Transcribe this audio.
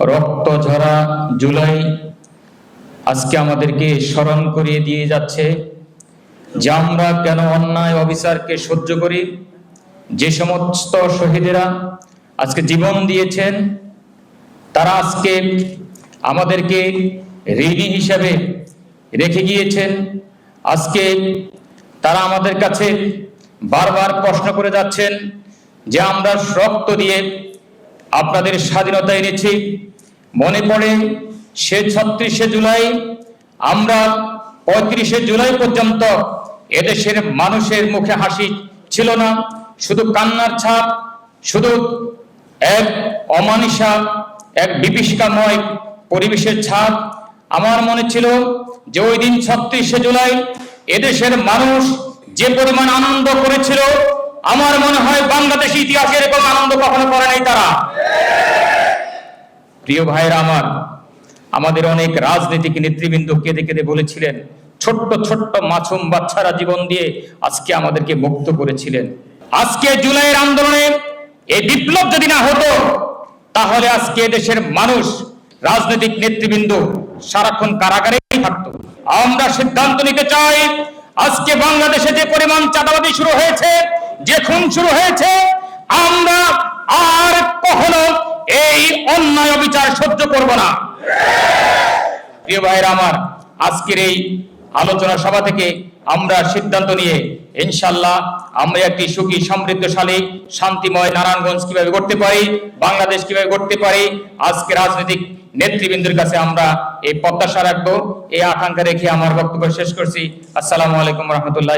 রক্ত ঝরা জুলাই আজকে আমাদেরকে স্মরণ করিয়ে দিয়ে যাচ্ছে যে আমরা কেন অন্যায় অবিচারকে সহ্য করি? যে সমস্ত শহীদেরা আজকে জীবন দিয়েছেন, তারা আজকে আমাদেরকে ঋণী হিসাবে রেখে গিয়েছেন। আজকে তারা আমাদের কাছে বারবার প্রশ্ন করে যাচ্ছেন যে আমরা রক্ত দিয়ে আপনাদের স্বাধীনতা এনেছি। মনে পড়ে সে ছত্রিশে জুলাই, আমরা পঁয়ত্রিশে জুলাই পর্যন্ত এদেশের মানুষের মুখে হাসি ছিল না। শুধু কান্নার ছাপ, শুধু এক অমানিসা এক বিভীষিকাময় পরিবেশের ছাপ। আমার মনে ছিল যে ওই দিন ছত্রিশে জুলাই এদেশের মানুষ যে পরিমাণ আনন্দ করেছিল, আমার মনে হয় বাংলাদেশ ইতিহাসে এরকম আনন্দ কখনো করে নাই তারা। প্রিয় ভাইরা আমার, আমাদের অনেক রাজনৈতিক নেতৃবৃন্দ কেঁদে কেঁদে বলেছিলেন, ছোট্ট ছোট্ট মাছুম বাচ্চারা জীবন দিয়ে আজকে আমাদেরকে মুক্ত করেছিলেন। আজকে জুলাইয়ের আন্দোলনে এই বিপ্লব যদি না হতো, তাহলে আজকে দেশের মানুষ, রাজনৈতিক নেতৃবৃন্দ সারাক্ষণ কারাগারেই থাকতো। আমরা সিদ্ধান্ত নিতে চাই, আজকে বাংলাদেশে যে পরিমাণ চাঁদাবাদি শুরু হয়েছে, যে খুন শুরু হয়েছে অন্যায় অবিচার সহ্য করব না। প্রিয় ভাইরা আমার, আজকের এই আলোচনা সভা থেকে আমরা সিদ্ধান্ত নিয়ে, ইনশাল্লাহ আমরা একটি সুখী, সমৃদ্ধশালী, শান্তিময় নারায়ণগঞ্জ কীভাবে করতে পারি, বাংলাদেশ কীভাবে করতে পারি, আজকে রাজনৈতিক নেতৃবৃন্দের কাছে আমরা এই প্রত্যাশা রাখব, এই আকাঙ্ক্ষা রেখে আমার বক্তব্য শেষ করছি। আসসালামু আলাইকুম রহমতুল্লাহ